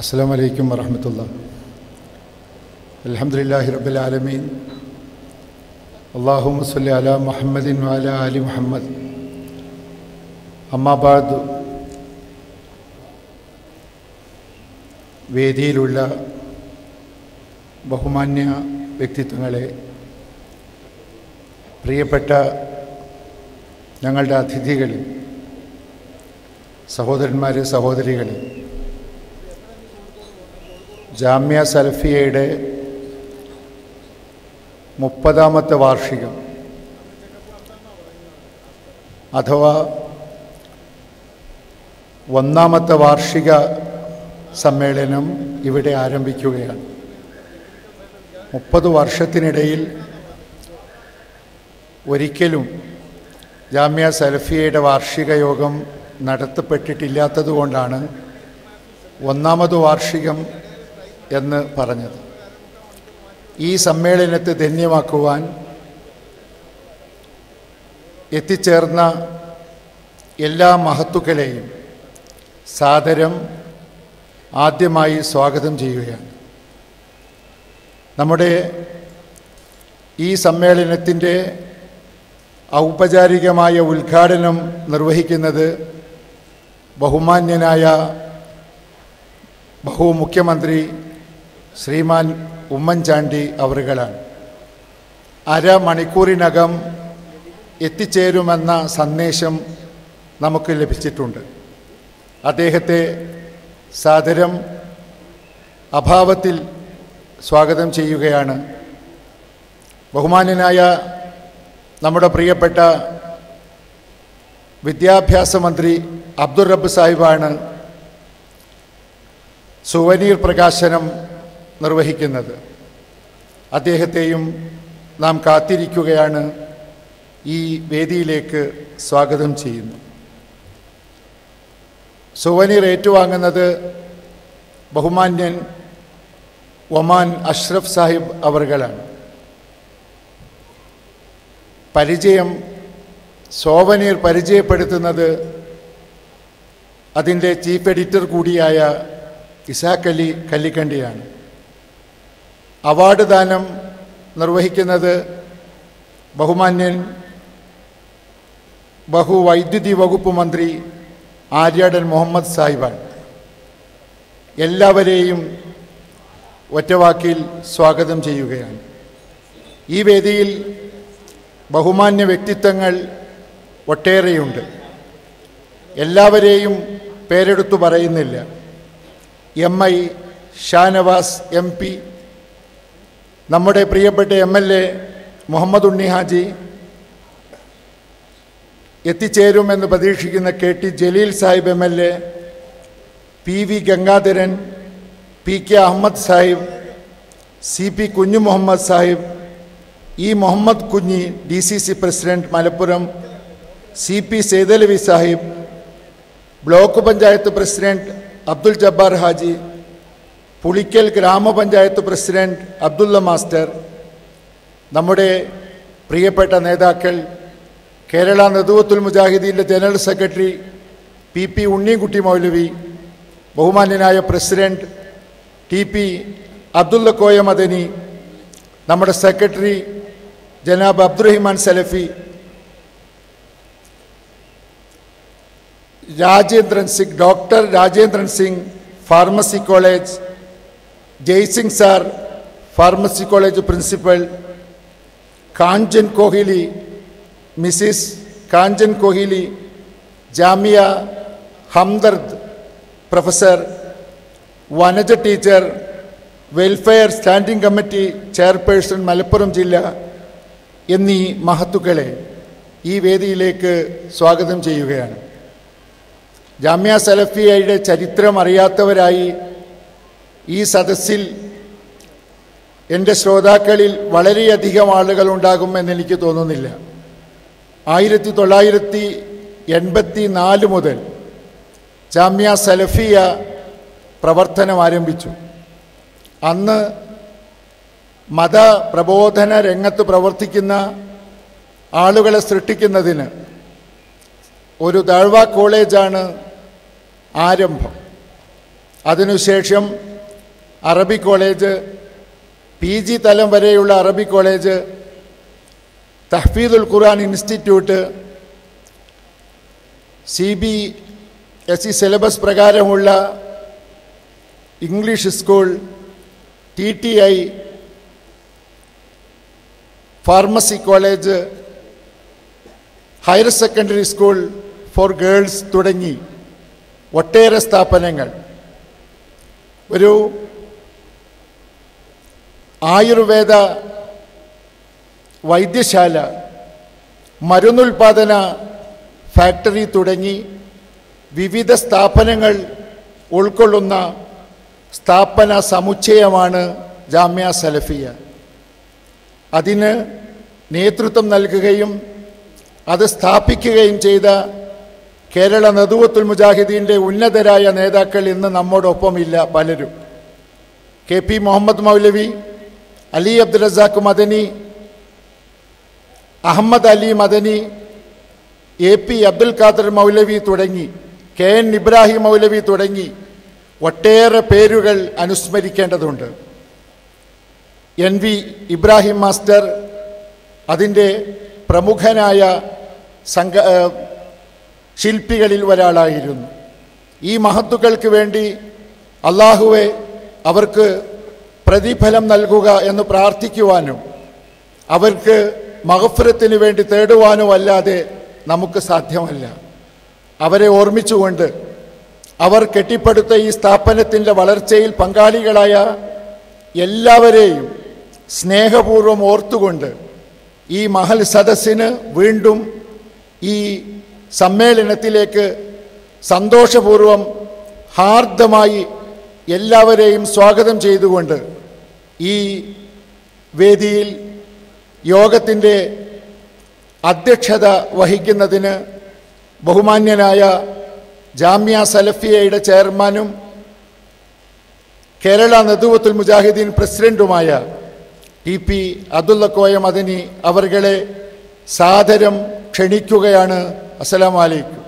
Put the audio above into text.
അസ്സാം വലൈക്കും വറഹമത്തുള്ള. അലഹമുല്ലാഹി റബ്ബുലാലമീൻ അള്ളാഹു മുസ്ലി അല മുഹമ്മദിൻ വാല അലി മുഹമ്മദ്. അമ്മാബാദ് വേദിയിലുള്ള ബഹുമാന്യ വ്യക്തിത്വങ്ങളെ പ്രിയപ്പെട്ട ഞങ്ങളുടെ അതിഥികൾ സഹോദരന്മാരെ സഹോദരികളെ ജാമ്യ സൽഫിയയുടെ മുപ്പതാമത്തെ വാർഷികം. അഥവാ ഒന്നാമത്തെ വാർഷിക സമ്മേളനം ഇവിടെ ആരംഭിക്കുകയാണ്. മുപ്പത് വർഷത്തിനിടയിൽ ഒരിക്കലും ജാമ്യ സൽഫിയയുടെ വാർഷിക യോഗം നടത്തപ്പെട്ടിട്ടില്ലാത്തതുകൊണ്ടാണ് ഒന്നാമത് വാർഷികം എന്ന് പറഞ്ഞത്. ഈ സമ്മേളനത്തെ ധന്യമാക്കുവാൻ എത്തിച്ചേർന്ന എല്ലാ മഹത്തുക്കളെയും സാദരം ആദ്യമായി സ്വാഗതം ചെയ്യുകയാണ്. നമ്മുടെ ഈ സമ്മേളനത്തിന്റെ ഔപചാരികമായ ഉദ്ഘാടനം നിർവഹിക്കുന്നത് ബഹുമാന്യനായ ബഹുമുഖ്യമന്ത്രി ശ്രീമാൻ ഉമ്മൻചാണ്ടി അവറുകളാണ്. അരമണിക്കൂറിനകം എത്തിച്ചേരുമെന്ന സന്ദേശം നമുക്ക് ലഭിച്ചിട്ടുണ്ട്. അദ്ദേഹത്തെ സാദരം അഭാവത്തിൽ സ്വാഗതം ചെയ്യുകയാണ്. ബഹുമാനനായ നമ്മുടെ പ്രിയപ്പെട്ട വിദ്യാഭ്യാസ മന്ത്രി അബ്ദുൾ റബ്ബ് സാഹിബാണ് സുവനീർ പ്രകാശനം നിർവഹിക്കുന്നത്. അദ്ദേഹത്തെയും നാം കാത്തിരിക്കുകയാണ് ഈ വേദിയിലേക്ക് സ്വാഗതം ചെയ്യുന്നു. സുവനീർ ഏറ്റുവാങ്ങുന്നത് ബഹുമാന്യൻ ഒമാൻ അഷ്റഫ് സാഹിബ് അവർകളാണ്. പരിചയം സോവനീർ പരിചയപ്പെടുത്തുന്നത് അതിന്റെ ചീഫ് എഡിറ്റർ കൂടിയായ ഇസാഖ് അലി കല്ലിക്കണ്ടിയാണ്. അവാർഡ് ദാനം നിർവഹിക്കുന്നത് ബഹുമാന്യൻ ബഹുവൈദ്യുതി വകുപ്പ് മന്ത്രി ആര്യാടൻ മുഹമ്മദ് സാഹിബാണ്. എല്ലാവരെയും ഒറ്റവാക്കിൽ സ്വാഗതം ചെയ്യുകയാണ്. ഈ വേദിയിൽ ബഹുമാന്യ വ്യക്തിത്വങ്ങൾ ഒട്ടേറെയുണ്ട്. എല്ലാവരെയും പേരെടുത്തു പറയുന്നില്ല. M I Shanavas M P നമ്മുടെ പ്രിയപ്പെട്ട M L A Muhammad Unni Haji എത്തിച്ചേരുമെന്ന് പ്രതീക്ഷിക്കുന്ന K T Jaleel Sahib M L A P V Gangadharan P K Ahmed Sahib C P Kunju Muhammad Sahib E Muhammad Kunhi D C C president Malappuram C P Sethalavi Sahib block panchayat president Abdul Jabbar Haji Pulikkal ഗ്രാമപഞ്ചായത്ത് president Abdulla master നമ്മുടെ പ്രിയപ്പെട്ട നേതാക്കൾ Kerala Nadvathul മുജാഹിദീന്റെ general secretary P P Unnikutty Maulavi ബഹുമാന്യനായ president T P Abdullah Koya Madani നമ്മുടെ secretary Janab Abdurahman Salafi Rajendran Singh doctor Rajendran Singh pharmacy college Jaisingh sir pharmacy college principal Kanchan Kohli Mrs Kanchan Kohli Jamia Hamdard professor Vanaja teacher welfare standing committee chairperson Malappuram ജില്ല എന്നീ മഹത്തുക്കളെ ഈ വേദിയിലേക്ക് സ്വാഗതം ചെയ്യുകയാണ്. ജാമ്യ സലഫിയയുടെ ചരിത്രം അറിയാത്തവരായി ഈ സദസ്സിൽ എന്റെ ശ്രോതാക്കളിൽ വളരെയധികം ആളുകൾ ഉണ്ടാകുമെന്ന് എനിക്ക് തോന്നുന്നില്ല. ആയിരത്തി തൊള്ളായിരത്തി എൺപത്തി നാല് മുതൽ ജാമ്യ സലഫിയ പ്രവർത്തനം ആരംഭിച്ചു. അന്ന് മതപ്രബോധന രംഗത്ത് പ്രവർത്തിക്കുന്ന ആളുകളെ സൃഷ്ടിക്കുന്നതിന് ഒരു ദാഴ്വ കോളേജാണ് ആരംഭം. അതിനുശേഷം അറബി കോളേജ് പി ജി തലം വരെയുള്ള Arabi college Tahfeezul Quran institute C B S E syllabus പ്രകാരമുള്ള English school T T I pharmacy college higher secondary school for girls തുടങ്ങി ഒട്ടേറെ സ്ഥാപനങ്ങൾ. ഒരു ആയുർവേദ വൈദ്യശാല മരുന്നുൽപാദന ഫാക്ടറി തുടങ്ങി വിവിധ സ്ഥാപനങ്ങൾ ഉൾക്കൊള്ളുന്ന സ്ഥാപന സമുച്ചയമാണ് ജാമ്യ സലഫിയ. അതിന് നേതൃത്വം നൽകുകയും അത് സ്ഥാപിക്കുകയും ചെയ്ത കേരള നദുവത്തുൽ മുജാഹിദീന്റെ ഉന്നതരായ നേതാക്കൾ ഇന്ന് നമ്മോടൊപ്പമില്ല പലരും. K P Muhammad Maulavi Ali Abdul Razak Madani Ahmed Ali Madani A P Abdul Khader Maulavi തുടങ്ങി കെ എൻ ഇബ്രാഹിം മൗലവി തുടങ്ങി ഒട്ടേറെ പേരുകൾ അനുസ്മരിക്കേണ്ടതുണ്ട്. എൻ വി ഇബ്രാഹിം മാസ്റ്റർ അതിന്റെ പ്രമുഖനായ സംഘ ശില്പികളിൽ ഒരാളായിരുന്നു. ഈ മഹത്തുക്കൾക്ക് വേണ്ടി അള്ളാഹുവെ അവർക്ക് പ്രതിഫലം നൽകുക എന്ന് പ്രാർത്ഥിക്കുവാനും അവർക്ക് മഹഫുരത്തിന് വേണ്ടി തേടുവാനോ അല്ലാതെ നമുക്ക് സാധ്യമല്ല. അവരെ ഓർമ്മിച്ചുകൊണ്ട് അവർ കെട്ടിപ്പടുത്ത ഈ സ്ഥാപനത്തിന്റെ വളർച്ചയിൽ പങ്കാളികളായ എല്ലാവരെയും സ്നേഹപൂർവം ഓർത്തുകൊണ്ട് ഈ മഹൽ സദസ്സിന് വീണ്ടും ഈ സമ്മേളനത്തിലേക്ക് സന്തോഷപൂർവം ഹാർദമായി എല്ലാവരെയും സ്വാഗതം ചെയ്തുകൊണ്ട് ഈ വേദിയിൽ യോഗത്തിന്റെ അധ്യക്ഷത വഹിക്കുന്നതിന് ബഹുമാന്യനായ ജാമ്യ സലഫിയയുടെ ചെയർമാനും കേരള നദുവത്തുൽ മുജാഹിദ്ദീൻ പ്രസിഡന്റുമായ ടി പി അബ്ദുള്ള കോയ മദനി അവർകളെ സാദരം ക്ഷണിക്കുകയാണ്. അസ്സലാമലൈക്കും